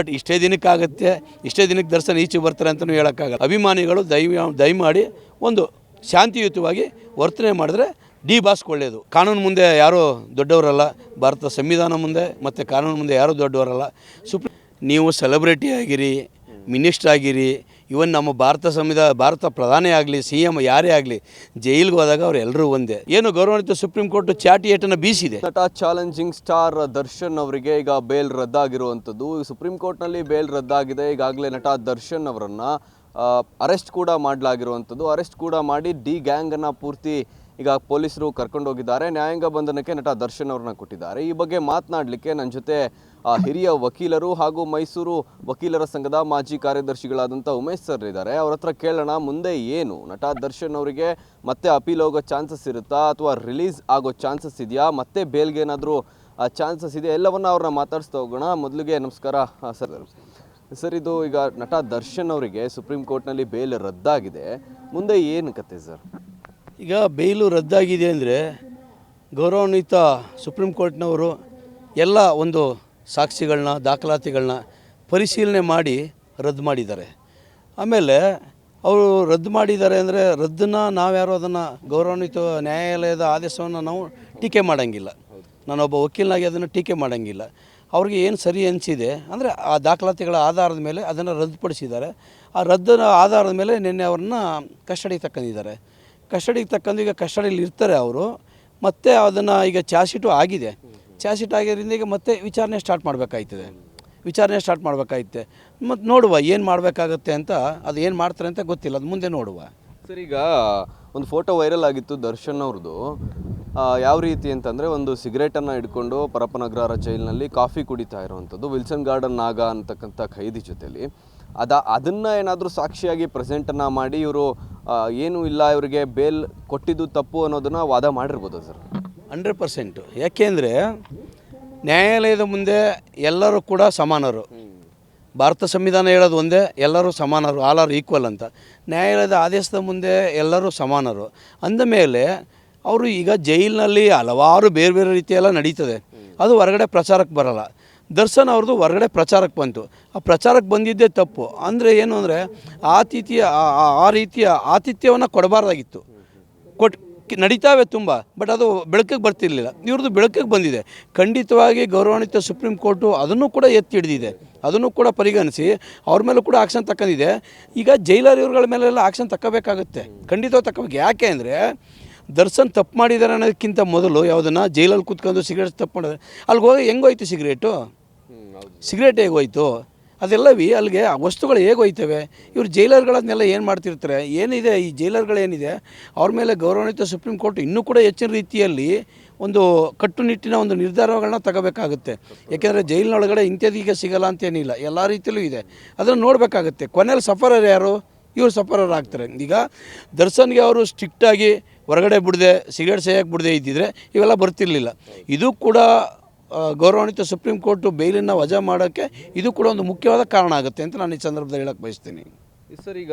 But ಇಷ್ಟೇ ದಿನಕ್ಕಾಗತ್ತೆ, ಇಷ್ಟೇ ದಿನಕ್ಕೆ ದರ್ಶನ ಈಚೆ ಬರ್ತಾರೆ ಅಂತಲೂ ಹೇಳೋಕ್ಕಾಗಲ್ಲ. ಅಭಿಮಾನಿಗಳು ದಯ ದಯಮಾಡಿ ಒಂದು ಶಾಂತಿಯುತವಾಗಿ ವರ್ತನೆ ಮಾಡಿದ್ರೆ ಡಿ ಬಾಸ್ ಒಳ್ಳೆಯದು ಕಾನೂನು ಮುಂದೆ ಯಾರೂ ದೊಡ್ಡವರಲ್ಲ, ಭಾರತ ಸಂವಿಧಾನ ಮುಂದೆ ಮತ್ತು ಕಾನೂನು ಮುಂದೆ ಯಾರೂ ದೊಡ್ಡವರಲ್ಲ. ಸುಪ್ರೀಂ ನೀವು ಸೆಲೆಬ್ರಿಟಿ ಆಗಿರಿ, ಮಿನಿಸ್ಟ್ರ್ ಆಗಿರಿ ಇವನ್ ನಮ್ಮ ಭಾರತ ಸಂವಿಧಾನ, ಭಾರತ ಪ್ರಧಾನಿ ಆಗಲಿ ಸಿ ಎಂ ಯಾರೇ ಆಗಲಿ, ಜೈಲಿಗೆ ಹೋದಾಗ ಅವ್ರು ಎಲ್ಲರೂ ಒಂದೇ. ಏನು ಗೌರವಾನ್ವಿತ ಸುಪ್ರೀಂ ಕೋರ್ಟ್ ಚಾಟಿ ಏಟನ್ನು ಬೀಸಿದೆ. ನಟ ಚಾಲೆಂಜಿಂಗ್ ಸ್ಟಾರ್ ದರ್ಶನ್ ಅವರಿಗೆ ಈಗ ಬೇಲ್ ರದ್ದಾಗಿರುವಂಥದ್ದು. ಸುಪ್ರೀಂ ಕೋರ್ಟ್ನಲ್ಲಿ ಬೇಲ್ ರದ್ದಾಗಿದೆ. ಈಗಾಗಲೇ ನಟ ದರ್ಶನ್ ಅವರನ್ನು ಅರೆಸ್ಟ್ ಕೂಡ ಮಾಡಲಾಗಿರುವಂಥದ್ದು. ಅರೆಸ್ಟ್ ಕೂಡ ಮಾಡಿ ಡಿ ಗ್ಯಾಂಗನ್ನು ಪೂರ್ತಿ ಈಗ ಪೊಲೀಸರು ಕರ್ಕೊಂಡು ಹೋಗಿದ್ದಾರೆ. ನ್ಯಾಯಾಂಗ ಬಂಧನಕ್ಕೆ ನಟ ದರ್ಶನ್ ಅವ್ರನ್ನ ಕೊಟ್ಟಿದ್ದಾರೆ. ಈ ಬಗ್ಗೆ ಮಾತನಾಡಲಿಕ್ಕೆ ನನ್ನ ಜೊತೆ ಹಿರಿಯ ವಕೀಲರು ಹಾಗೂ ಮೈಸೂರು ವಕೀಲರ ಸಂಘದ ಮಾಜಿ ಕಾರ್ಯದರ್ಶಿಗಳಾದಂಥ ಉಮೇಶ್ ಸರ್ ಇದ್ದಾರೆ. ಅವ್ರ ಹತ್ರ ಕೇಳೋಣ, ಮುಂದೆ ಏನು? ನಟ ದರ್ಶನ್ ಅವರಿಗೆ ಮತ್ತೆ ಅಪೀಲ್ ಹೋಗೋ ಚಾನ್ಸಸ್ ಇರುತ್ತಾ? ಅಥವಾ ರಿಲೀಸ್ ಆಗೋ ಚಾನ್ಸಸ್ ಇದೆಯಾ? ಮತ್ತೆ ಬೇಲ್ಗೆ ಏನಾದರೂ ಚಾನ್ಸಸ್ ಇದೆಯಾ? ಎಲ್ಲವನ್ನ ಅವ್ರನ್ನ ಮಾತಾಡಿಸ್ತಾ ಹೋಗೋಣ. ಮೊದಲಿಗೆ ನಮಸ್ಕಾರ ಸರ್. ಸರ್, ಇದು ಈಗ ನಟ ದರ್ಶನ್ ಅವರಿಗೆ ಸುಪ್ರೀಂ ಕೋರ್ಟ್ನಲ್ಲಿ ಬೇಲ್ ರದ್ದಾಗಿದೆ. ಮುಂದೆ ಏನು ಕತೆ ಸರ್? ಈಗ ಬೇಲು ರದ್ದಾಗಿದೆ ಅಂದರೆ ಗೌರವಾನ್ವಿತ ಸುಪ್ರೀಂ ಕೋರ್ಟ್ನವರು ಎಲ್ಲ ಒಂದು ಸಾಕ್ಷಿಗಳನ್ನ ದಾಖಲಾತಿಗಳನ್ನ ಪರಿಶೀಲನೆ ಮಾಡಿ ರದ್ದು ಮಾಡಿದ್ದಾರೆ. ಆಮೇಲೆ ಅವರು ರದ್ದು ಮಾಡಿದ್ದಾರೆ ಅಂದರೆ ರದ್ದನ್ನು ನಾವ್ಯಾರು ಅದನ್ನು ಗೌರವಾನ್ವಿತ ನ್ಯಾಯಾಲಯದ ಆದೇಶವನ್ನು ನಾವು ಟೀಕೆ ಮಾಡೋಂಗಿಲ್ಲ. ನಾನೊಬ್ಬ ವಕೀಲನಾಗಿ ಅದನ್ನು ಟೀಕೆ ಮಾಡೋಂಗಿಲ್ಲ. ಅವ್ರಿಗೆ ಏನು ಸರಿ ಅನಿಸಿದೆ ಅಂದರೆ ಆ ದಾಖಲಾತಿಗಳ ಆಧಾರದ ಮೇಲೆ ಅದನ್ನು ರದ್ದುಪಡಿಸಿದ್ದಾರೆ. ಆ ರದ್ದನ ಆಧಾರದ ಮೇಲೆ ನಿನ್ನೆ ಅವ್ರನ್ನ ಕಸ್ಟಡಿಗೆ ತಕ್ಕೊಂಡಿದ್ದಾರೆ. ಕಸ್ಟಡಿಗೆ ತಕ್ಕಂದು ಈಗ ಕಸ್ಟಡಿಯಲ್ಲಿ ಇರ್ತಾರೆ ಅವರು. ಮತ್ತೆ ಅದನ್ನು ಈಗ ಚಾರ್ಜ್ಶೀಟು ಆಗಿದೆ. ಚಾರ್ಜ್ಶೀಟ್ ಆಗಿರೋದ್ರಿಂದ ಈಗ ಮತ್ತೆ ವಿಚಾರಣೆ ಸ್ಟಾರ್ಟ್ ಮಾಡಬೇಕಾಯ್ತದೆ. ವಿಚಾರಣೆ ಸ್ಟಾರ್ಟ್ ಮಾಡಬೇಕಾಯ್ತೆ. ಮತ್ತು ನೋಡುವ ಏನು ಮಾಡಬೇಕಾಗತ್ತೆ ಅಂತ, ಅದು ಏನು ಮಾಡ್ತಾರೆ ಅಂತ ಗೊತ್ತಿಲ್ಲ. ಅದು ಮುಂದೆ ನೋಡುವ. ಸರ್, ಈಗ ಒಂದು ಫೋಟೋ ವೈರಲ್ ಆಗಿತ್ತು ದರ್ಶನ್ ಅವ್ರದ್ದು ಯಾವ ರೀತಿ ಅಂತಂದರೆ ಒಂದು ಸಿಗರೇಟನ್ನು ಹಿಡ್ಕೊಂಡು ಪರಪ್ಪನಗರ ಜೈಲಿನಲ್ಲಿ ಕಾಫಿ ಕುಡಿತಾ ಇರುವಂಥದ್ದು, ವಿಲ್ಸನ್ ಗಾರ್ಡನ್ ನಾಗ ಅಂತಕ್ಕಂಥ ಖೈದಿ ಜೊತೆಯಲ್ಲಿ ಅದ, ಅದನ್ನು ಏನಾದರೂ ಸಾಕ್ಷಿಯಾಗಿ ಪ್ರೆಸೆಂಟನ್ನು ಮಾಡಿ ಇವರು ಏನೂ ಇಲ್ಲ, ಇವರಿಗೆ ಬೇಲ್ ಕೊಟ್ಟಿದ್ದು ತಪ್ಪು ಅನ್ನೋದನ್ನು ವಾದ ಮಾಡಿರ್ಬೋದು ಸರ್. Hundred percent. ಯಾಕೆಂದರೆ ನ್ಯಾಯಾಲಯದ ಮುಂದೆ ಎಲ್ಲರೂ ಕೂಡ ಸಮಾನರು. ಭಾರತ ಸಂವಿಧಾನ ಹೇಳೋದು ಒಂದೇ, ಎಲ್ಲರೂ ಸಮಾನರು ಆಲ್ ಆರ್ ಈಕ್ವಲ್ ಅಂತ. ನ್ಯಾಯಾಲಯದ ಆದೇಶದ ಮುಂದೆ ಎಲ್ಲರೂ ಸಮಾನರು. ಅಂದ ಮೇಲೆ ಅವರು ಈಗ ಜೈಲಿನಲ್ಲಿ ಹಲವಾರು ಬೇರೆ ಬೇರೆ ರೀತಿಯೆಲ್ಲ ನಡೀತದೆ. ಅದು ಹೊರಗಡೆ ಪ್ರಚಾರಕ್ಕೆ ಬರಲ್ಲ. ದರ್ಶನ್ ಅವ್ರದ್ದು ಹೊರಗಡೆ ಪ್ರಚಾರಕ್ಕೆ ಬಂತು. ಆ ಪ್ರಚಾರಕ್ಕೆ ಬಂದಿದ್ದೇ ತಪ್ಪು. ಅಂದರೆ ಏನು ಅಂದರೆ ಆತಿಥ್ಯ, ಆ- ರೀತಿಯ ಆತಿಥ್ಯವನ್ನು ಕೊಡಬಾರ್ದಾಗಿತ್ತು. ಕೊಟ್ ನಡೀತಾವೆ ತುಂಬ, ಬಟ್ ಅದು ಬೆಳಕಿಗೆ ಬರ್ತಿರ್ಲಿಲ್ಲ. ಇವ್ರದ್ದು ಬೆಳಕಿಗೆ ಬಂದಿದೆ. ಖಂಡಿತವಾಗಿ ಗೌರವಾನ್ವಿತ ಸುಪ್ರೀಂ ಕೋರ್ಟು ಅದನ್ನು ಕೂಡ ಎತ್ತಿ ಹಿಡಿದಿದೆ ಅದನ್ನು ಕೂಡ ಪರಿಗಣಿಸಿ ಅವ್ರ ಮೇಲೂ ಕೂಡ ಆಕ್ಷನ್ ತಕ್ಕಂದಿದೆ. ಈಗ ಜೈಲರ್ ಇವ್ರಗಳ ಮೇಲೆಲ್ಲ ಆಕ್ಷನ್ ತಕ್ಕಬೇಕಾಗುತ್ತೆ. ಖಂಡಿತವಾಗಿ ತಕ್ಕಬೇಕು. ಯಾಕೆ ಅಂದರೆ ದರ್ಶನ್ ತಪ್ಪು ಮಾಡಿದ್ದಾರೆ ಅನ್ನೋದಕ್ಕಿಂತ ಮೊದಲು ಯಾವುದನ್ನು ಜೈಲಲ್ಲಿ ಕೂತ್ಕೊಂಡು ಸಿಗರೇಟ್ ತಪ್ಪು ಮಾಡಿದ್ರೆ. ಅಲ್ಲಿಗೆ ಹೋಗಿ ಹೆಂಗೋಯ್ತು ಸಿಗರೇಟು? ಸಿಗರೇಟ್ ಹೇಗೋಯ್ತು ಅದೆಲ್ಲವಿ ಅಲ್ಲಿಗೆ ಆ ವಸ್ತುಗಳು ಹೇಗೆ ಹೋಯ್ತವೆ? ಇವ್ರು ಜೈಲರ್ಗಳನ್ನೆಲ್ಲ ಏನು ಮಾಡ್ತಿರ್ತಾರೆ? ಏನಿದೆ ಈ ಜೈಲರ್ಗಳೇನಿದೆ? ಅವ್ರ ಮೇಲೆ ಗೌರವಾನ್ವಿತ ಸುಪ್ರೀಂ ಕೋರ್ಟ್ ಇನ್ನೂ ಕೂಡ ಹೆಚ್ಚಿನ ರೀತಿಯಲ್ಲಿ ಒಂದು ಕಟ್ಟುನಿಟ್ಟಿನ ಒಂದು ನಿರ್ಧಾರಗಳನ್ನ ತಗೋಬೇಕಾಗುತ್ತೆ. ಯಾಕೆಂದರೆ ಜೈಲಿನೊಳಗಡೆ ಇಂಥದೀಗ ಸಿಗಲ್ಲ ಅಂತೇನಿಲ್ಲ. ಎಲ್ಲ ರೀತಿಯಲ್ಲೂ ಇದೆ. ಅದನ್ನು ನೋಡಬೇಕಾಗುತ್ತೆ. ಕೊನೆಯಲ್ಲಿ ಸಫರರ್ ಯಾರು? ಇವರು ಸಫರರ್ ಆಗ್ತಾರೆ. ಈಗ ದರ್ಶನ್ಗೆ ಅವರು ಸ್ಟ್ರಿಕ್ಟಾಗಿ ಹೊರಗಡೆ ಬಿಡದೆ, ಸಿಗರೇಟ್ ಸೇಯಕ್ಕೆ ಬಿಡದೆ ಇದ್ದಿದ್ರೆ ಇವೆಲ್ಲ ಬರ್ತಿರ್ಲಿಲ್ಲ. ಇದು ಕೂಡ ಗೌರವಾನ್ವಿತ ಸುಪ್ರೀಂ ಕೋರ್ಟು ಬೇಲಿನ ವಜಾ ಮಾಡೋಕ್ಕೆ ಇದು ಕೂಡ ಒಂದು ಮುಖ್ಯವಾದ ಕಾರಣ ಆಗುತ್ತೆ ಅಂತ ನಾನು ಈ ಸಂದರ್ಭದಲ್ಲಿ ಹೇಳಕ್ಕೆ ಬಯಸ್ತೀನಿ. ಸರ್, ಈಗ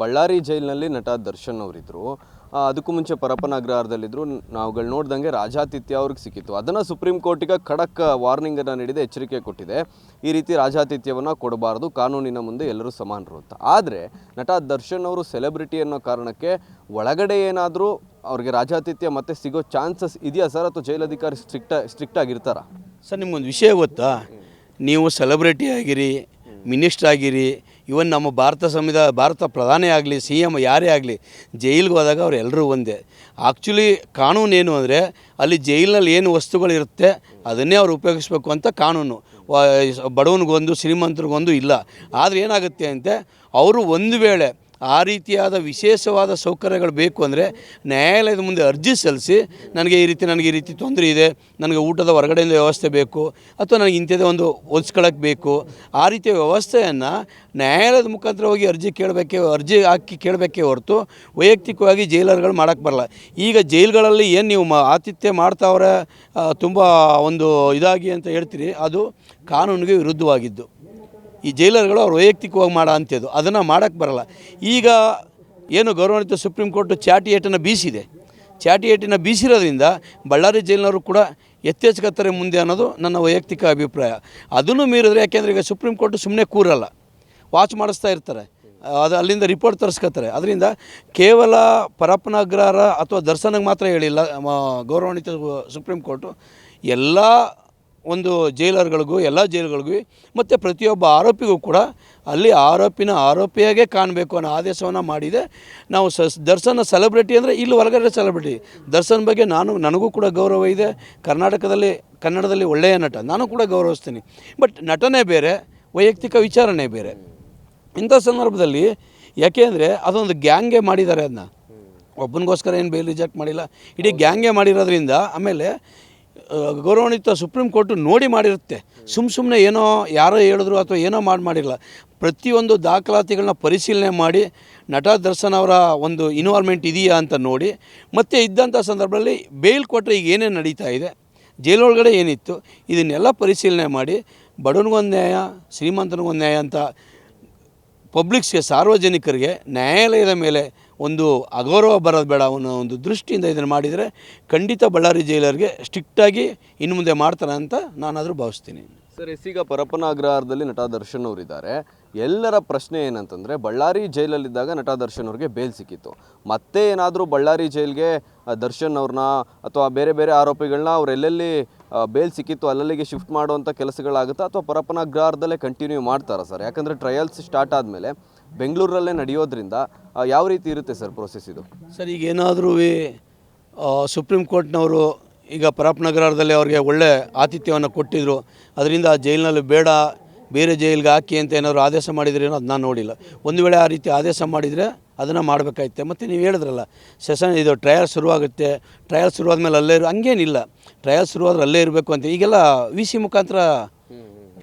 ಬಳ್ಳಾರಿ ಜೈಲಿನಲ್ಲಿ ನಟ ದರ್ಶನ್ ಅವರಿದ್ದರು ಅದಕ್ಕೂ ಮುಂಚೆ ಪರಪ್ಪನಗ್ರಹಾರದಲ್ಲಿದ್ದರು ನಾವುಗಳು ನೋಡ್ದಂಗೆ ರಾಜಾತಿಥ್ಯ ಅವ್ರಿಗೆ ಸಿಕ್ಕಿತ್ತು. ಅದನ್ನು ಸುಪ್ರೀಂ ಕೋರ್ಟಿಗೆ ಖಡಕ್ ವಾರ್ನಿಂಗನ್ನು ನೀಡಿದೆ, ಎಚ್ಚರಿಕೆ ಕೊಟ್ಟಿದೆ. ಈ ರೀತಿ ರಾಜಾತಿಥ್ಯವನ್ನು ಕೊಡಬಾರ್ದು, ಕಾನೂನಿನ ಮುಂದೆ ಎಲ್ಲರೂ ಸಮಾನರು ಅಂತ. ಆದರೆ, ನಟ ದರ್ಶನ್ ಅವರು ಸೆಲೆಬ್ರಿಟಿ ಅನ್ನೋ ಕಾರಣಕ್ಕೆ ಒಳಗಡೆ ಏನಾದರೂ ಅವ್ರಿಗೆ ರಾಜಾತಿಥ್ಯ ಮತ್ತೆ ಸಿಗೋ ಚಾನ್ಸಸ್ ಇದೆಯಾ ಸರ್? ಅಥವಾ ಜೈಲಧಿಕಾರಿ ಸ್ಟ್ರಿಕ್ಟ, ಸ್ಟ್ರಿಕ್ಟ್ ಆಗಿರ್ತಾರಾ? ಸರ್, ನಿಮ್ಗೊಂದು ವಿಷಯ ಗೊತ್ತಾ? ನೀವು ಸೆಲೆಬ್ರಿಟಿ ಆಗಿರಿ, ಮಿನಿಸ್ಟ್ರ್ ಆಗಿರಿ, ಇವನ್ ನಮ್ಮ ಭಾರತ ಸಂವಿಧಾನ ಭಾರತ ಪ್ರಧಾನಿ ಆಗಲಿ, ಸಿ ಎಂ ಯಾರೇ ಆಗಲಿ, ಜೈಲಿಗೆ ಹೋದಾಗ ಅವರೆಲ್ಲರೂ ಒಂದೇ. ಆ್ಯಕ್ಚುಲಿ ಕಾನೂನು ಏನು ಅಂದರೆ ಅಲ್ಲಿ ಜೈಲಿನಲ್ಲಿ ಏನು ವಸ್ತುಗಳಿರುತ್ತೆ ಅದನ್ನೇ ಅವ್ರು ಉಪಯೋಗಿಸ್ಬೇಕು ಅಂತ ಕಾನೂನು. ಬಡವನಿಗೊಂದು, ಶ್ರೀಮಂತರಿಗೊಂದು ಇಲ್ಲ. ಆದರೆ ಏನಾಗುತ್ತೆ ಅಂತೆ, ಅವರು ಒಂದು ವೇಳೆ ಆ ರೀತಿಯಾದ ವಿಶೇಷವಾದ ಸೌಕರ್ಯಗಳು ಬೇಕು ಅಂದರೆ ನ್ಯಾಯಾಲಯದ ಮುಂದೆ ಅರ್ಜಿ ಸಲ್ಲಿಸಿ, ನನಗೆ ಈ ರೀತಿ, ನನಗೆ ಈ ರೀತಿ ತೊಂದರೆ ಇದೆ, ನನಗೆ ಊಟದ ಹೊರಗಡೆಯಿಂದ ವ್ಯವಸ್ಥೆ ಬೇಕು, ಅಥವಾ ನನಗೆ ಇಂಥದ್ದೇ ಒಂದು ಒಲ್ಸ್ಕೊಳಕ್ಕೆ ಬೇಕು, ಆ ರೀತಿಯ ವ್ಯವಸ್ಥೆಯನ್ನು ನ್ಯಾಯಾಲಯದ ಮುಖಾಂತರ ಹೋಗಿ ಅರ್ಜಿ ಕೇಳಬೇಕೆ, ಅರ್ಜಿ ಹಾಕಿ ಕೇಳಬೇಕೇ ಹೊರತು ವೈಯಕ್ತಿಕವಾಗಿ ಜೈಲರ್ಗಳು ಮಾಡೋಕ್ಕೆ ಬರಲ್ಲ. ಈಗ ಜೈಲುಗಳಲ್ಲಿ ಏನು ನೀವು ಆತಿಥ್ಯ ಮಾಡ್ತಾವ್ರೆ ತುಂಬ ಒಂದು ಇದಾಗಿ ಅಂತ ಹೇಳ್ತೀರಿ, ಅದು ಕಾನೂನಿಗೆ ವಿರುದ್ಧವಾಗಿದ್ದು. ಈ ಜೈಲರ್ಗಳು ಅವ್ರು ವೈಯಕ್ತಿಕವಾಗಿ ಮಾಡೋ ಅಂಥದ್ದು ಅದನ್ನು ಮಾಡೋಕ್ಕೆ ಬರಲ್ಲ. ಈಗ ಏನು ಗೌರವಾನ್ವಿತ ಸುಪ್ರೀಂ ಕೋರ್ಟು ಚಾಟಿ ಏಟನ್ನು ಬೀಸಿದೆ. ಚಾಟಿ ಏಟನ್ನು ಬೀಸಿರೋದ್ರಿಂದ ಬಳ್ಳಾರಿ ಜೈಲಿನವರು ಕೂಡ ಎತ್ತೇಚ್ಕತ್ತಾರೆ ಮುಂದೆ ಅನ್ನೋದು ನನ್ನ ವೈಯಕ್ತಿಕ ಅಭಿಪ್ರಾಯ. ಅದನ್ನು ಮೀರಿದ್ರೆ ಯಾಕೆಂದರೆ ಈಗ ಸುಪ್ರೀಂ ಕೋರ್ಟ್ ಸುಮ್ಮನೆ ಕೂರಲ್ಲ. ವಾಚ್ ಮಾಡಿಸ್ತಾ ಇರ್ತಾರೆ. ಅದು ಅಲ್ಲಿಂದ ರಿಪೋರ್ಟ್ ತರಿಸ್ಕೊತಾರೆ ಅದರಿಂದ ಕೇವಲ ಪರಪ್ಪನಗ್ರಹರ ಅಥವಾ ದರ್ಶನಕ್ಕೆ ಮಾತ್ರ ಹೇಳಿಲ್ಲ ಗೌರವಾನ್ವಿತ ಸುಪ್ರೀಂ ಕೋರ್ಟು. ಎಲ್ಲ ಒಂದು ಜೈಲರ್ಗಳಿಗೂ ಎಲ್ಲ ಜೈಲುಗಳಿಗೂ ಮತ್ತು ಪ್ರತಿಯೊಬ್ಬ ಆರೋಪಿಗೂ ಕೂಡ ಅಲ್ಲಿ ಆರೋಪಿನ ಆರೋಪಿಯಾಗೆ ಕಾಣಬೇಕು ಅನ್ನೋ ಆದೇಶವನ್ನು ಮಾಡಿದೆ. ನಾವು ಸ ದರ್ಶನ ಸೆಲೆಬ್ರಿಟಿ ಅಂದರೆ ಇಲ್ಲಿ ಹೊರಗಡೆ ಸೆಲೆಬ್ರಿಟಿ. ದರ್ಶನ್ ಬಗ್ಗೆ ನಾನು ನನಗೂ ಕೂಡ ಗೌರವ ಇದೆ. ಕರ್ನಾಟಕದಲ್ಲಿ ಕನ್ನಡದಲ್ಲಿ ಒಳ್ಳೆಯ ನಟ. ನಾನು ಕೂಡ ಗೌರವಿಸ್ತೀನಿ. ಬಟ್ ನಟನೆ ಬೇರೆ ವೈಯಕ್ತಿಕ ವಿಚಾರಣೆ ಬೇರೆ. ಇಂಥ ಸಂದರ್ಭದಲ್ಲಿ ಯಾಕೆ ಅಂದರೆ ಅದೊಂದು ಗ್ಯಾಂಗೇ ಮಾಡಿದ್ದಾರೆ ಅದನ್ನ ಒಬ್ಬನಿಗೋಸ್ಕರ ಏನು ಬೇಲ್ ರಿಜೆಕ್ಟ್ ಮಾಡಿಲ್ಲ. ಇಡೀ ಗ್ಯಾಂಗೇ ಮಾಡಿರೋದ್ರಿಂದ ಆಮೇಲೆ ಗೌರವಾನ್ವಿತ ಸುಪ್ರೀಂ ಕೋರ್ಟು ನೋಡಿ ಮಾಡಿರುತ್ತೆ. ಸುಮ್ಮ ಸುಮ್ಮನೆ ಏನೋ ಯಾರೋ ಹೇಳಿದ್ರು ಅಥವಾ ಏನೋ ಮಾಡಿ ಮಾಡಿಲ್ಲ. ಪ್ರತಿಯೊಂದು ದಾಖಲಾತಿಗಳನ್ನ ಪರಿಶೀಲನೆ ಮಾಡಿ, ನಟ ದರ್ಶನ್ ಅವರ ಒಂದು ಇನ್ವಾಲ್ವ್ಮೆಂಟ್ ಇದೆಯಾ ಅಂತ ನೋಡಿ, ಮತ್ತು ಇದ್ದಂಥ ಸಂದರ್ಭದಲ್ಲಿ ಬೇಲ್ ಕೊಟ್ಟರೆ ಈಗ ಏನೇನು ನಡೀತಾ ಇದೆ, ಜೈಲೊಳಗಡೆ ಏನಿತ್ತು, ಇದನ್ನೆಲ್ಲ ಪರಿಶೀಲನೆ ಮಾಡಿ ಬಡವನಿಗೊಂದು ನ್ಯಾಯ ಶ್ರೀಮಂತನಿಗೊಂದು ನ್ಯಾಯ ಅಂತ ಪಬ್ಲಿಕ್ಸ್ಗೆ ಸಾರ್ವಜನಿಕರಿಗೆ, ನ್ಯಾಯಾಲಯದ ಮೇಲೆ ಒಂದು ಅಗೌರವ ಬರೋದು ಬೇಡ ಅನ್ನೋ ಒಂದು ದೃಷ್ಟಿಯಿಂದ ಇದನ್ನು ಮಾಡಿದರೆ ಖಂಡಿತ ಬಳ್ಳಾರಿ ಜೈಲರ್ಗೆ ಸ್ಟ್ರಿಕ್ಟಾಗಿ ಇನ್ನು ಮುಂದೆ ಮಾಡ್ತಾರೆ ಅಂತ ನಾನಾದರೂ ಭಾವಿಸ್ತೀನಿ. ಸರ್ ಈಗ ಪರಪ್ಪನ ಅಗ್ರಹಾರದಲ್ಲಿ ನಟ ದರ್ಶನ್ ಅವರಿದ್ದಾರೆ. ಎಲ್ಲರ ಪ್ರಶ್ನೆ ಏನಂತಂದರೆ, ಬಳ್ಳಾರಿ ಜೈಲಲ್ಲಿದ್ದಾಗ ನಟ ದರ್ಶನ್ ಅವ್ರಿಗೆ ಬೇಲ್ ಸಿಕ್ಕಿತ್ತು. ಮತ್ತೆ ಏನಾದರೂ ಬಳ್ಳಾರಿ ಜೈಲ್ಗೆ ದರ್ಶನ್ ಅವ್ರನ್ನ ಅಥವಾ ಬೇರೆ ಬೇರೆ ಆರೋಪಿಗಳನ್ನ ಅವರೆಲ್ಲೆಲ್ಲಿ ಬೇಲ್ ಸಿಕ್ಕಿತ್ತು, ಅಲ್ಲಲ್ಲಿಗೆ ಶಿಫ್ಟ್ ಮಾಡುವಂಥ ಕೆಲಸಗಳಾಗುತ್ತಾ ಅಥವಾ ಪರಪ್ಪನ ಅಗ್ರಹಾರದಲ್ಲೇ ಕಂಟಿನ್ಯೂ ಮಾಡ್ತಾರಾ ಸರ್? ಯಾಕಂದರೆ ಟ್ರಯಲ್ಸ್ ಸ್ಟಾರ್ಟ್ ಆದಮೇಲೆ ಬೆಂಗಳೂರಲ್ಲೇ ನಡೆಯೋದ್ರಿಂದ ಯಾವ ರೀತಿ ಇರುತ್ತೆ ಸರ್ ಪ್ರೊಸೆಸ್ ಇದು? ಸರ್, ಈಗ ಏನಾದರೂ ಸುಪ್ರೀಂ ಕೋರ್ಟ್ನವರು ಈಗ ಪರಪ್ಪನಗರದಲ್ಲಿ ಅವ್ರಿಗೆ ಒಳ್ಳೆ ಆತಿಥ್ಯವನ್ನು ಕೊಟ್ಟಿದ್ದರು ಅದರಿಂದ ಜೈಲಿನಲ್ಲಿ ಬೇಡ, ಬೇರೆ ಜೈಲಿಗೆ ಹಾಕಿ ಅಂತ ಏನಾದರೂ ಆದೇಶ ಮಾಡಿದ್ರೇನೋ ಅದು ನಾನು ನೋಡಿಲ್ಲ. ಒಂದು ವೇಳೆ ಆ ರೀತಿ ಆದೇಶ ಮಾಡಿದರೆ ಅದನ್ನು ಮಾಡಬೇಕಾಯ್ತೆ. ಮತ್ತು ನೀವು ಹೇಳಿದ್ರಲ್ಲ ಸೆಷನ್ ಇದು ಟ್ರಯಲ್ ಶುರುವಾಗುತ್ತೆ ಟ್ರಯಲ್ ಶುರುವಾದ ಮೇಲೆ ಅಲ್ಲೇ ಇರು, ಹಂಗೇನಿಲ್ಲ. ಟ್ರಯಲ್ ಶುರುವಾದ್ರೆ ಅಲ್ಲೇ ಇರಬೇಕು ಅಂತ, ಈಗೆಲ್ಲ ವಿ ಸಿ ಮುಖಾಂತರ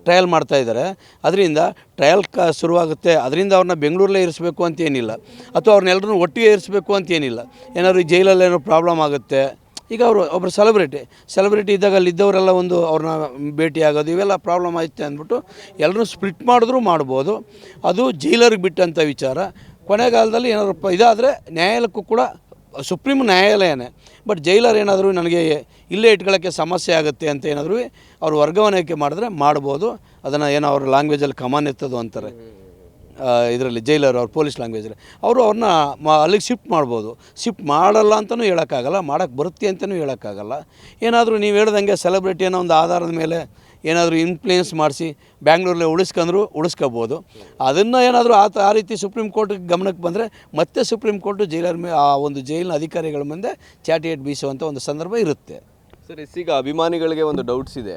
ಟ್ರಯಲ್ ಮಾಡ್ತಾ ಇದ್ದಾರೆ. ಅದರಿಂದ ಟ್ರಯಲ್ ಕ ಶುರುವಾಗುತ್ತೆ. ಅದರಿಂದ ಅವ್ರನ್ನ ಬೆಂಗಳೂರಲ್ಲೇ ಇರಿಸಬೇಕು ಅಂತ ಏನಿಲ್ಲ. ಅಥವಾ ಅವ್ರನ್ನೆಲ್ಲರೂ ಒಟ್ಟಿಗೆ ಇರಿಸಬೇಕು ಅಂತ ಏನಿಲ್ಲ. ಏನಾದ್ರು ಜೈಲಲ್ಲಿ ಏನೋ ಪ್ರಾಬ್ಲಮ್ ಆಗುತ್ತೆ. ಈಗ ಅವರು ಒಬ್ಬರು ಸೆಲೆಬ್ರಿಟಿ ಸೆಲೆಬ್ರಿಟಿ ಇದ್ದಾಗ ಅಲ್ಲಿ ಇದ್ದವರೆಲ್ಲ ಒಂದು ಅವ್ರನ್ನ ಭೇಟಿ ಆಗೋದು, ಇವೆಲ್ಲ ಪ್ರಾಬ್ಲಮ್ ಆಯ್ತು ಅಂದ್ಬಿಟ್ಟು ಎಲ್ಲರೂ ಸ್ಪ್ಲಿಟ್ ಮಾಡಿದ್ರೂ ಮಾಡ್ಬೋದು. ಅದು ಜೈಲರ್ಗೆ ಬಿಟ್ಟಂಥ ವಿಚಾರ. ಕೊನೆಗಾಲದಲ್ಲಿ ಏನಾದ್ರು ಇದಾದರೆ ನ್ಯಾಯಾಲಯಕ್ಕೂ ಕೂಡ ಸುಪ್ರೀಂ ನ್ಯಾಯಾಲಯನೇ. ಬಟ್ ಜೈಲರ್ ಏನಾದರೂ ನನಗೆ ಇಲ್ಲೇ ಇಟ್ಕೊಳ್ಳೋಕ್ಕೆ ಸಮಸ್ಯೆ ಆಗುತ್ತೆ ಅಂತ ಏನಾದರೂ ಅವ್ರು ವರ್ಗಾವಣೆಗೆ ಮಾಡಿದ್ರೆ ಮಾಡ್ಬೋದು. ಅದನ್ನು ಏನೋ ಅವ್ರ ಲ್ಯಾಂಗ್ವೇಜಲ್ಲಿ ಕಮಾನ್ ಎತ್ತದು ಅಂತಾರೆ. ಇದರಲ್ಲಿ ಜೈಲರ್ ಅವ್ರ ಪೊಲೀಸ್ ಲ್ಯಾಂಗ್ವೇಜಲ್ಲಿ ಅವರು ಅವ್ರನ್ನ ಅಲ್ಲಿಗೆ ಶಿಫ್ಟ್ ಮಾಡ್ಬೋದು. ಶಿಫ್ಟ್ ಮಾಡಲ್ಲ ಅಂತಲೂ ಹೇಳೋಕ್ಕಾಗಲ್ಲ ಮಾಡೋಕ್ಕೆ ಬರುತ್ತೆ ಅಂತಲೂ ಹೇಳೋಕ್ಕಾಗಲ್ಲ. ಏನಾದರೂ ನೀವು ಹೇಳ್ದಂಗೆ ಸೆಲೆಬ್ರಿಟಿ ಅನ್ನೋ ಒಂದು ಆಧಾರದ ಮೇಲೆ ಏನಾದರೂ ಇನ್ಫ್ಲೂಯೆನ್ಸ್ ಮಾಡಿಸಿ ಬ್ಯಾಂಗ್ಳೂರಲ್ಲಿ ಉಳಿಸ್ಕೊಂಡ್ರು ಉಳಿಸ್ಕೋಬೋದು. ಅದನ್ನು ಏನಾದರೂ ಆ ಆ ರೀತಿ ಸುಪ್ರೀಂ ಕೋರ್ಟ್ ಗಮನಕ್ಕೆ ಬಂದರೆ ಮತ್ತೆ ಸುಪ್ರೀಂ ಕೋರ್ಟು ಜೈಲರ್ ಮೇ ಆ ಒಂದು ಜೈಲಿನ ಅಧಿಕಾರಿಗಳ ಮುಂದೆ ಚಾಟಿಯೇಟ್ ಬೀಸುವಂಥ ಒಂದು ಸಂದರ್ಭ ಇರುತ್ತೆ. ಸರ್ ಈಗ ಅಭಿಮಾನಿಗಳಿಗೆ ಒಂದು ಡೌಟ್ಸ್ ಇದೆ.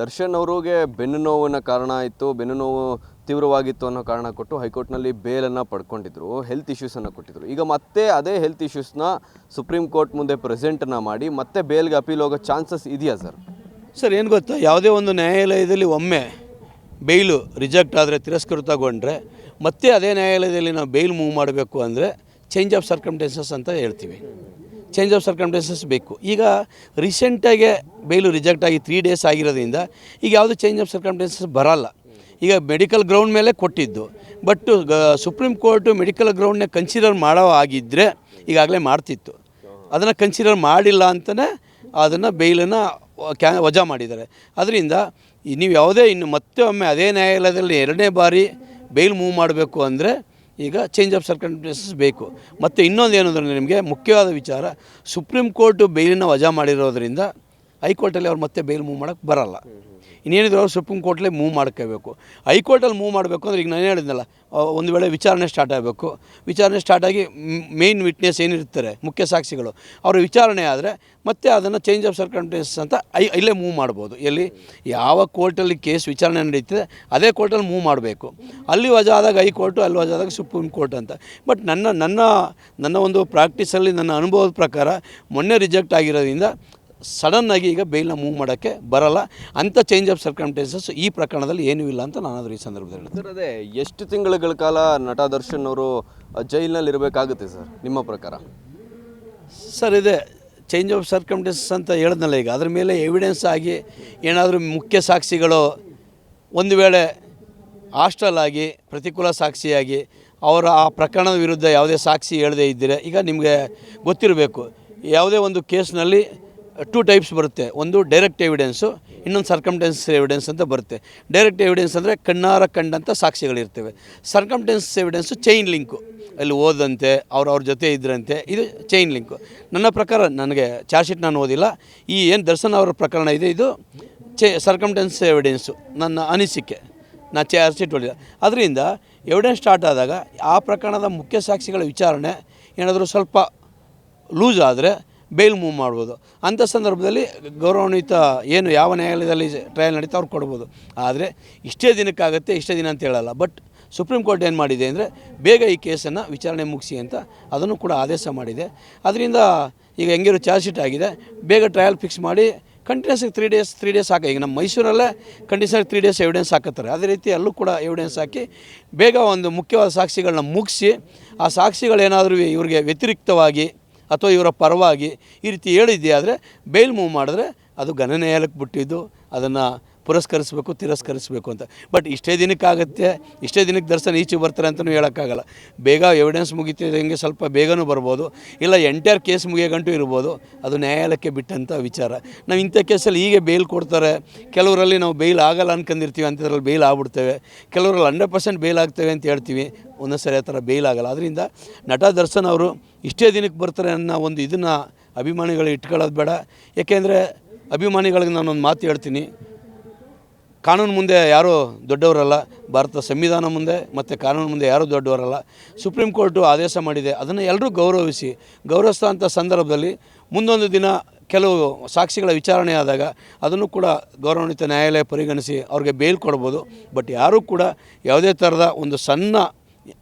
ದರ್ಶನ್ ಅವರಿಗೆ ಬೆನ್ನು ನೋವಿನ ಕಾರಣ ಇತ್ತು ಬೆನ್ನು ನೋವು ತೀವ್ರವಾಗಿತ್ತು ಅನ್ನೋ ಕಾರಣ ಕೊಟ್ಟು ಹೈಕೋರ್ಟ್ನಲ್ಲಿ ಬೇಲನ್ನು ಪಡ್ಕೊಂಡಿದ್ರು ಹೆಲ್ತ್ ಇಶ್ಯೂಸನ್ನು ಕೊಟ್ಟಿದ್ರು. ಈಗ ಮತ್ತೆ ಅದೇ ಹೆಲ್ತ್ ಇಶ್ಯೂಸ್ನ ಸುಪ್ರೀಂ ಕೋರ್ಟ್ ಮುಂದೆ ಪ್ರೆಸೆಂಟನ್ನು ಮಾಡಿ ಮತ್ತೆ ಬೇಲ್ಗೆ ಅಪೀಲ್ ಹೋಗೋ ಚಾನ್ಸಸ್ ಇದೆಯಾ ಸರ್? ಸರ್, ಏನು ಗೊತ್ತಾ? ಯಾವುದೇ ಒಂದು ನ್ಯಾಯಾಲಯದಲ್ಲಿ ಒಮ್ಮೆ ಬೇಯ್ಲು ರಿಜೆಕ್ಟ್ ಆದರೆ ತಿರಸ್ಕೃತಗೊಂಡ್ರೆ, ಮತ್ತೆ ಅದೇ ನ್ಯಾಯಾಲಯದಲ್ಲಿ ನಾವು ಬೇಲ್ ಮೂವ್ ಮಾಡಬೇಕು ಅಂದರೆ ಚೇಂಜ್ ಆಫ್ ಸರ್ಕಮ್ಟೆನ್ಸಸ್ ಅಂತ ಹೇಳ್ತೀವಿ. ಚೇಂಜ್ ಆಫ್ ಸರ್ಕಮ್ಟೆನ್ಸಸ್ ಬೇಕು. ಈಗ ರೀಸೆಂಟಾಗೆ ಬೇಲು ರಿಜೆಕ್ಟ್ ಆಗಿ ತ್ರೀ ಡೇಸ್ ಆಗಿರೋದ್ರಿಂದ ಈಗ ಯಾವುದು ಚೇಂಜ್ ಆಫ್ ಸರ್ಕಮ್ಟೆನ್ಸಸ್ ಬರಲ್ಲ. ಈಗ ಮೆಡಿಕಲ್ ಗ್ರೌಂಡ್ ಮೇಲೆ ಕೊಟ್ಟಿದ್ದು. ಬಟ್ ಸುಪ್ರೀಂ ಕೋರ್ಟು ಮೆಡಿಕಲ್ ಗ್ರೌಂಡ್ನೇ ಕನ್ಸಿಡರ್ ಮಾಡೋ ಆಗಿದ್ದರೆ ಈಗಾಗಲೇ ಮಾಡ್ತಿತ್ತು. ಅದನ್ನು ಕನ್ಸಿಡರ್ ಮಾಡಿಲ್ಲ ಅಂತಲೇ ಅದನ್ನು ಬೇಲನ್ನು ಕ್ಯಾ, ವಜಾ ಮಾಡಿದ್ದಾರೆ. ಅದರಿಂದ ನೀವು ಯಾವುದೇ ಇನ್ನು ಮತ್ತೆ ಒಮ್ಮೆ ಅದೇ ನ್ಯಾಯಾಲಯದಲ್ಲಿ ಎರಡನೇ ಬಾರಿ ಬೇಲ್ ಮೂವ್ ಮಾಡಬೇಕು ಅಂದರೆ ಈಗ ಚೇಂಜ್ ಆಫ್ ಸರ್ಕಂಟೆನ್ಸಸ್ ಬೇಕು. ಮತ್ತು ಇನ್ನೊಂದು ಏನು ಅಂದರೆ ನಿಮಗೆ ಮುಖ್ಯವಾದ ವಿಚಾರ, ಸುಪ್ರೀಂ ಕೋರ್ಟ್ ಬೇಲಿನ ವಜಾ ಮಾಡಿರೋದ್ರಿಂದ ಹೈಕೋರ್ಟಲ್ಲಿ ಅವ್ರು ಮತ್ತೆ ಬೇಲ್ ಮೂವ್ ಮಾಡೋಕ್ಕೆ ಬರಲ್ಲ. ಇನ್ನೇನಿದ್ರು ಸುಪ್ರೀಂ ಕೋರ್ಟ್ಲೇ ಮೂವ್ ಮಾಡ್ಕೋಬೇಕು ಹೈಕೋರ್ಟಲ್ಲಿ ಮೂವ್ ಮಾಡಬೇಕು ಅಂದರೆ ಈಗ ನಾನು ಹೇಳಿದ್ನಲ್ಲ ಒಂದು ವೇಳೆ ವಿಚಾರಣೆ ಸ್ಟಾರ್ಟ್ ಆಗಬೇಕು. ವಿಚಾರಣೆ ಸ್ಟಾರ್ಟ್ ಆಗಿ ಮೇನ್ ವಿಟ್ನೆಸ್ ಏನಿರ್ತಾರೆ, ಮುಖ್ಯ ಸಾಕ್ಷಿಗಳು, ಅವರು ವಿಚಾರಣೆ ಆದರೆ ಮತ್ತೆ ಅದನ್ನು ಚೇಂಜ್ ಆಫ್ ಸರ್ಕಮ್ಟೆನ್ಸಸ್ ಅಂತ ಐ, ಇಲ್ಲೇ ಮೂವ್ ಮಾಡ್ಬೋದು. ಎಲ್ಲಿ? ಯಾವ ಕೋರ್ಟಲ್ಲಿ ಕೇಸ್ ವಿಚಾರಣೆ ನಡೀತದೆ, ಅದೇ ಕೋರ್ಟಲ್ಲಿ ಮೂವ್ ಮಾಡಬೇಕು. ಅಲ್ಲಿ ವಜಾ ಆದಾಗ ಹೈಕೋರ್ಟು, ಅಲ್ಲಿ ವಜಾ ಆದಾಗ ಸುಪ್ರೀಂ ಕೋರ್ಟ್ ಅಂತ. ಬಟ್ ನನ್ನ ನನ್ನ ನನ್ನ ಒಂದು ಪ್ರಾಕ್ಟೀಸಲ್ಲಿ ನನ್ನ ಅನುಭವದ ಪ್ರಕಾರ ಮೊನ್ನೆ ರಿಜೆಕ್ಟ್ ಆಗಿರೋದ್ರಿಂದ ಸಡನ್ನಾಗಿ ಈಗ ಬೇಲ್ನ ಮೂವ್ ಮಾಡೋಕ್ಕೆ ಬರಲ್ಲ. ಅಂಥ ಚೇಂಜ್ ಆಫ್ ಸರ್ಕಮ್ಟೆನ್ಸಸ್ ಈ ಪ್ರಕರಣದಲ್ಲಿ ಏನೂ ಇಲ್ಲ ಅಂತ ನಾನಾದರೂ ಈ ಸಂದರ್ಭದಲ್ಲಿ. ಸರ್ ಅದೇ ಎಷ್ಟು ತಿಂಗಳುಗಳ ಕಾಲ ನಟ ದರ್ಶನ್ ಅವರು ಜೈಲಿನಲ್ಲಿ ಇರಬೇಕಾಗುತ್ತೆ ಸರ್ ನಿಮ್ಮ ಪ್ರಕಾರ? ಸರ್ ಇದೆ. ಚೇಂಜ್ ಆಫ್ ಸರ್ಕಮ್ಟೆನ್ಸಸ್ ಅಂತ ಹೇಳಿದ್ನಲ್ಲ ಈಗ. ಅದ್ರ ಮೇಲೆ ಎವಿಡೆನ್ಸ್ ಆಗಿ ಏನಾದರೂ ಮುಖ್ಯ ಸಾಕ್ಷಿಗಳು ಒಂದು ವೇಳೆ ಹಾಸ್ಟೆಲ್ ಆಗಿ ಪ್ರತಿಕೂಲ ಸಾಕ್ಷಿಯಾಗಿ ಅವರ ಆ ಪ್ರಕರಣದ ವಿರುದ್ಧ ಯಾವುದೇ ಸಾಕ್ಷಿ ಹೇಳದೇ ಇದ್ದರೆ ಈಗ ನಿಮಗೆ ಗೊತ್ತಿರಬೇಕು. ಯಾವುದೇ ಒಂದು ಕೇಸ್ನಲ್ಲಿ ಟೂ ಟೈಪ್ಸ್ ಬರುತ್ತೆ. ಒಂದು ಡೈರೆಕ್ಟ್ ಎವಿಡೆನ್ಸು ಇನ್ನೊಂದು ಸರ್ಕಮ್ಟೆನ್ಸ್ ಎವಿಡೆನ್ಸ್ ಅಂತ ಬರುತ್ತೆ. ಡೈರೆಕ್ಟ್ ಎವಿಡೆನ್ಸ್ ಅಂದರೆ ಕಣ್ಣಾರ ಕಂಡಂಥ ಸಾಕ್ಷಿಗಳಿರ್ತವೆ. ಸರ್ಕಮ್ಟೆನ್ಸ್ ಎವಿಡೆನ್ಸು ಚೈನ್ ಲಿಂಕು ಅಲ್ಲಿ ಓದಂತೆ, ಅವ್ರು ಅವ್ರ ಜೊತೆ ಇದ್ರಂತೆ, ಇದು ಚೈನ್ ಲಿಂಕು ನನ್ನ ಪ್ರಕಾರ ನನಗೆ ಚಾರ್ಜ್ ಶೀಟ್ ನಾನು ಓದಿಲ್ಲ. ಈ ಏನು ದರ್ಶನ್ ಅವರ ಪ್ರಕರಣ ಇದೆ, ಇದು ಚೆ ಸರ್ಕಮ್ಟೆನ್ಸ್ ಎವಿಡೆನ್ಸು ನನ್ನ ಅನಿಸಿಕೆ. ನಾನು ಚಾರ್ಜ್ ಶೀಟ್ ಓದಿಲ್ಲ. ಅದರಿಂದ ಎವಿಡೆನ್ಸ್ ಸ್ಟಾರ್ಟ್ ಆದಾಗ ಆ ಪ್ರಕರಣದ ಮುಖ್ಯ ಸಾಕ್ಷಿಗಳ ವಿಚಾರಣೆ ಏನಾದರೂ ಸ್ವಲ್ಪ ಲೂಸ್ ಆದರೆ ಬೇಲ್ ಮೂವ್ ಮಾಡ್ಬೋದು. ಅಂಥ ಸಂದರ್ಭದಲ್ಲಿ ಗೌರವಾನ್ವಿತ ಏನು ಯಾವ ನ್ಯಾಯಾಲಯದಲ್ಲಿ ಟ್ರಯಲ್ ನಡೀತಾ ಅವ್ರು ಕೊಡ್ಬೋದು. ಆದರೆ ಇಷ್ಟೇ ದಿನಕ್ಕಾಗತ್ತೆ, ಇಷ್ಟೇ ದಿನ ಅಂತ ಹೇಳಲ್ಲ. ಬಟ್ ಸುಪ್ರೀಂ ಕೋರ್ಟ್ ಏನು ಮಾಡಿದೆ ಅಂದರೆ ಬೇಗ ಈ ಕೇಸನ್ನು ವಿಚಾರಣೆ ಮುಗಿಸಿ ಅಂತ ಅದನ್ನು ಕೂಡ ಆದೇಶ ಮಾಡಿದೆ. ಅದರಿಂದ ಈಗ ಹೆಂಗಿರೋ ಚಾರ್ಜ್ ಶೀಟ್ ಆಗಿದೆ. ಬೇಗ ಟ್ರಯಲ್ ಫಿಕ್ಸ್ ಮಾಡಿ continuous three days three days ಹಾಕಿ. ಈಗ ನಮ್ಮ ಮೈಸೂರಲ್ಲೇ ಕಂಟಿನ್ಯೂಸ್ ತ್ರೀ ಡೇಸ್ ಎವಿಡೆನ್ಸ್ ಹಾಕತ್ತಾರೆ. ಅದೇ ರೀತಿ ಅಲ್ಲೂ ಕೂಡ ಎವಿಡೆನ್ಸ್ ಹಾಕಿ ಬೇಗ ಒಂದು ಮುಖ್ಯವಾದ ಸಾಕ್ಷಿಗಳನ್ನ ಮುಗಿಸಿ ಆ ಸಾಕ್ಷಿಗಳೇನಾದರೂ ಇವ್ರಿಗೆ ವ್ಯತಿರಿಕ್ತವಾಗಿ ಅಥವಾ ಇವರ ಪರವಾಗಿ ಈ ರೀತಿ ಹೇಳಿದ್ದೆ ಆದರೆ ಬೇಲ್ ಮೂವ್ ಮಾಡಿದ್ರೆ ಅದು ಗಣನೀಯಕ್ಕೆ ಬಿಟ್ಟಿದ್ದು ಅದನ್ನು ಪುರಸ್ಕರಿಸಬೇಕು, ತಿರಸ್ಕರಿಸಬೇಕು ಅಂತ. ಬಟ್ ಇಷ್ಟೇ ದಿನಕ್ಕಾಗತ್ತೆ, ಇಷ್ಟೇ ದಿನಕ್ಕೆ ದರ್ಶನ ಈಚೆ ಬರ್ತಾರೆ ಅಂತಲೂ ಹೇಳೋಕ್ಕಾಗಲ್ಲ. ಬೇಗ ಎವಿಡೆನ್ಸ್ ಮುಗಿತಿದ್ದಂಗೆ ಸ್ವಲ್ಪ ಬೇಗನೂ ಬರ್ಬೋದು. ಇಲ್ಲ ಎಂಟೈರ್ ಕೇಸ್ ಮುಗಿಯೋಗಂಟು ಇರ್ಬೋದು. ಅದು ನ್ಯಾಯಾಲಯಕ್ಕೆ ಬಿಟ್ಟಂಥ ವಿಚಾರ. ನಾವು ಇಂಥ ಕೇಸಲ್ಲಿ ಹೀಗೆ ಬೇಲ್ ಕೊಡ್ತಾರೆ. ಕೆಲವರಲ್ಲಿ ನಾವು ಬೇಲ್ ಆಗಲ್ಲ ಅನ್ಕೊಂಡಿರ್ತೀವಿ, ಅಂಥದ್ರಲ್ಲಿ ಬೇಲ್ ಆಗ್ಬಿಡ್ತೇವೆ. ಕೆಲವರಲ್ಲಿ ಹಂಡ್ರೆಡ್ ಪರ್ಸೆಂಟ್ ಬೇಲ್ ಆಗ್ತೇವೆ ಅಂತ ಹೇಳ್ತೀವಿ. ಒಂದೊಂದು ಸರಿ ಆ ಥರ ಬೇಲ್ ಆಗಲ್ಲ. ಅದರಿಂದ ನಟ ದರ್ಶನ್ ಅವರು ಇಷ್ಟೇ ದಿನಕ್ಕೆ ಬರ್ತಾರೆ ಅನ್ನೋ ಒಂದು ಇದನ್ನು ಅಭಿಮಾನಿಗಳು ಇಟ್ಕೊಳ್ಳೋದು ಬೇಡ. ಏಕೆಂದರೆ ಅಭಿಮಾನಿಗಳಿಗೆ ನಾನೊಂದು ಮಾತು ಹೇಳ್ತೀನಿ. ಕಾನೂನು ಮುಂದೆ ಯಾರೂ ದೊಡ್ಡವರಲ್ಲ ಭಾರತ ಸಂವಿಧಾನ ಮುಂದೆ ಮತ್ತು ಕಾನೂನು ಮುಂದೆ ಯಾರೂ ದೊಡ್ಡವರಲ್ಲ. ಸುಪ್ರೀಂ ಕೋರ್ಟು ಆದೇಶ ಮಾಡಿದೆ, ಅದನ್ನು ಎಲ್ಲರೂ ಗೌರವಿಸಿ. ಗೌರವಿಸ್ತಂಥ ಸಂದರ್ಭದಲ್ಲಿ ಮುಂದೊಂದು ದಿನ ಕೆಲವು ಸಾಕ್ಷಿಗಳ ವಿಚಾರಣೆ ಆದಾಗ ಅದನ್ನು ಕೂಡ ಗೌರವಾನ್ವಿತ ನ್ಯಾಯಾಲಯ ಪರಿಗಣಿಸಿ ಅವ್ರಿಗೆ ಬೇಲ್ ಕೊಡ್ಬೋದು. ಬಟ್ ಯಾರೂ ಕೂಡ ಯಾವುದೇ ಥರದ ಒಂದು ಸಣ್ಣ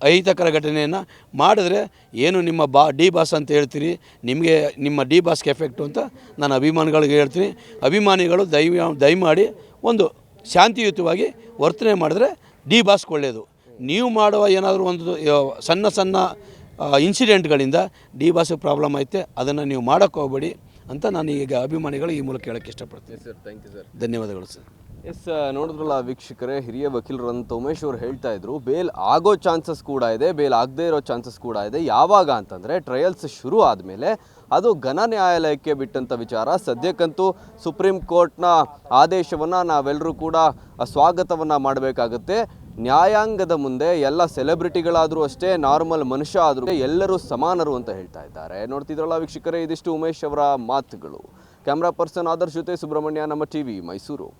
ಅಹಿತಕರ ಘಟನೆಯನ್ನು ಮಾಡಿದ್ರೆ ಏನು ನಿಮ್ಮ ಬಾ, ಡಿ ಬಾಸ್ ಅಂತ ಹೇಳ್ತೀರಿ, ನಿಮಗೆ ನಿಮ್ಮ ಡಿ ಬಾಸ್ಗೆ ಎಫೆಕ್ಟು ಅಂತ ನಾನು ಅಭಿಮಾನಿಗಳಿಗೆ ಹೇಳ್ತೀನಿ. ಅಭಿಮಾನಿಗಳು ದಯ ದಯಮಾಡಿ ಒಂದು ಶಾಂತಿಯುತವಾಗಿ ವರ್ತನೆ ಮಾಡಿದ್ರೆ ಡಿ ಬಾಸ್ಗೆ ಒಳ್ಳೆಯದು ನೀವು ಮಾಡುವ ಏನಾದರೂ ಒಂದು ಸಣ್ಣ ಸಣ್ಣ ಇನ್ಸಿಡೆಂಟ್ಗಳಿಂದ ಡಿ ಬಾಸ್ಗೆ ಪ್ರಾಬ್ಲಮ್ ಐತೆ ಅದನ್ನು ನೀವು ಮಾಡೋಕ್ಕೆ ಹೋಗಬೇಡಿ ಅಂತ ನಾನು ಈಗ ಅಭಿಮಾನಿಗಳು ಈ ಮೂಲಕ ಹೇಳೋಕ್ಕೆ ಇಷ್ಟಪಡ್ತೀನಿ. ಸರ್ ಥ್ಯಾಂಕ್ ಯು ಸರ್ ಧನ್ಯವಾದಗಳು ಸರ್ ಎಸ್ ನೋಡಿದ್ರಲ್ಲ ವೀಕ್ಷಕರೇ, ಹಿರಿಯ ವಕೀಲರಂತ ಉಮೇಶ್ ಅವರು ಹೇಳ್ತಾ ಇದ್ರು ಬೇಲ್ ಆಗೋ ಚಾನ್ಸಸ್ ಕೂಡ ಇದೆ ಬೇಲ್ ಆಗದೇ ಇರೋ ಚಾನ್ಸಸ್ ಕೂಡ ಇದೆ. ಯಾವಾಗ ಅಂತಂದರೆ ಟ್ರಯಲ್ಸ್ ಶುರು ಆದಮೇಲೆ ಅದು ಘನ ನ್ಯಾಯಾಲಯಕ್ಕೆ ಬಿಟ್ಟಂಥ ವಿಚಾರ. ಸದ್ಯಕ್ಕಂತೂ ಸುಪ್ರೀಂ ಕೋರ್ಟ್ನ ಆದೇಶವನ್ನು ನಾವೆಲ್ಲರೂ ಕೂಡ ಸ್ವಾಗತವನ್ನು ಮಾಡಬೇಕಾಗುತ್ತೆ. ನ್ಯಾಯಾಂಗದ ಮುಂದೆ ಎಲ್ಲ ಸೆಲೆಬ್ರಿಟಿಗಳಾದರೂ ಅಷ್ಟೇ ನಾರ್ಮಲ್ ಮನುಷ್ಯ ಆದರೂ ಎಲ್ಲರೂ ಸಮಾನರು ಅಂತ ಹೇಳ್ತಾ ಇದ್ದಾರೆ. ನೋಡ್ತಿದ್ರಲ್ಲ ವೀಕ್ಷಕರೇ, ಇದಿಷ್ಟು ಉಮೇಶ್ ಅವರ ಮಾತುಗಳು. ಕ್ಯಾಮ್ರಾ ಪರ್ಸನ್ ಆದರ್ಶ ಜೊತೆ ಸುಬ್ರಹ್ಮಣ್ಯ, ನಮ್ಮ ಟಿವಿ ಮೈಸೂರು.